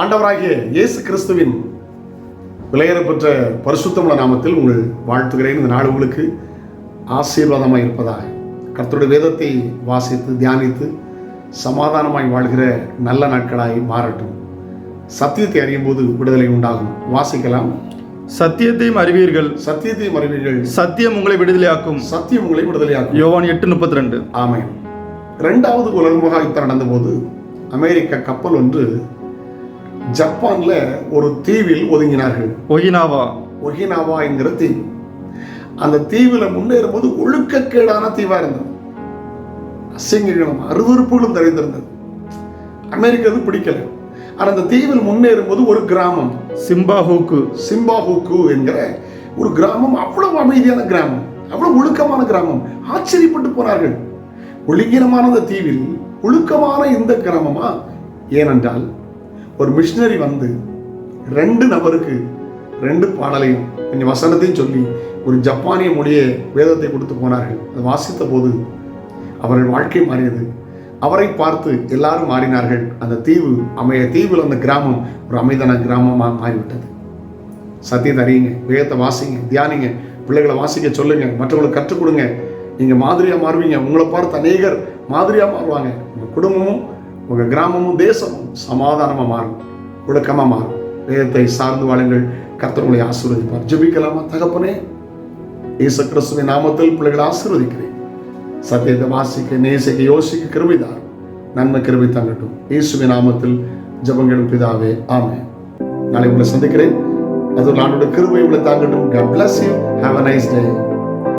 ஆண்டவராகிய இயேசு கிறிஸ்துவின் விலையேறப்பெற்ற பரிசுத்தமுள்ள நாமத்தில் உங்கள் வாழ்த்துகிறேன். இந்த நாள் உங்களுக்கு ஆசீர்வாதமாய் இருப்பதாக. கர்த்தருடைய வேதத்தை வாசித்து தியானித்து சமாதானமாய் வாழ்கிற நல்ல நாட்களாய் மாறட்டும். சத்தியத்தை அறியும் போது விடுதலை உண்டாகும். வாசிக்கலாம். சத்தியத்தையும் அறிவீர்கள். சத்தியத்தை மறைவீர்கள் சத்தியம் உங்களை விடுதலையாக்கும். சத்தியம் உங்களை விடுதலையாகும் யோவான் எட்டு முப்பத்தி ரெண்டு. ஆமென். ரெண்டாவது உலக மகா யுத்தம் நடந்தபோது அமெரிக்க கப்பல் ஒன்று ஜப்பான்ல ஒரு தீவில் ஒதுங்கினார்கள். ஒகினாவா? ஒகினாவா என்கிற தீவு அந்த தீவுல முன்னேறும்போது ஒழுக்கக்கேடான தீவா இருந்தது. அசிங்கங்களும் அருவறுப்புகளும் நிறைந்திருந்தது. அமெரிக்கா அது பிடிக்கல. ஆனா அந்த தீவில் முன்னேறும்போது ஒரு கிராமம். சிம்பாஹூக்கு. சிம்பாஹூக்கு என்கிற ஒரு கிராமம் அவ்வளவு அமைதியான கிராமம் அவ்வளவு ஒழுக்கமான கிராமம். ஆச்சரியப்பட்டு போனார்கள். ஒழுங்கினமான அந்த தீவில் ஒழுக்கமான இந்த கிராமமா? ஏனென்றால் ஒரு மிஷினரி வந்து ரெண்டு நபருக்கு ரெண்டு பாடலையும் கொஞ்சம் வசனத்தையும் சொல்லி ஒரு ஜப்பானிய மொழியை வேதத்தை கொடுத்து போனார்கள். அதை வாசித்த போது அவர்கள் வாழ்க்கை மாறியது. அவரை பார்த்து எல்லாரும் மாறினார்கள். அந்த தீவு அமைய தீவில் அந்த கிராமம் ஒரு அமைதான கிராமமாக மாறிவிட்டது. சத்தியத்தை அறியுங்க வேதத்தை வாசிங்க தியானிங்க பிள்ளைகளை வாசிக்க சொல்லுங்க மற்றவங்களுக்கு கற்றுக் கொடுங்க. நீங்கள் மாதிரியாக மாறுவீங்க. உங்களை பார்த்து அநேகர் மாதிரியாக மாறுவாங்க. உங்கள் குடும்பமும் உங்க கிராமமும் தேசமும் சமாதானமா மாறும். ஒழுக்கமாக மாறும். வேதத்தை சார்ந்து வாழுங்கள். கர்த்தர் ஆசீர்வதிப்பார். ஜபிக்கலாமா தகப்பனே? இயேசு கிறிஸ்துவின் நாமத்தில் பிள்ளைகளை ஆசீர்வதிக்கிறேன். சத்தியத்தை வாசிக்க நேசிக்க யோசிக்க கிருபிதார். நன்மை கிருபை தங்கட்டும் இயேசுவின் நாமத்தில் ஜெபங்களும் பிதாவே ஆமே நாளை உங்களை சந்திக்கிறேன். அது நாளோட கிருபை உங்களை தாங்கட்டும். God bless you. Have a nice day.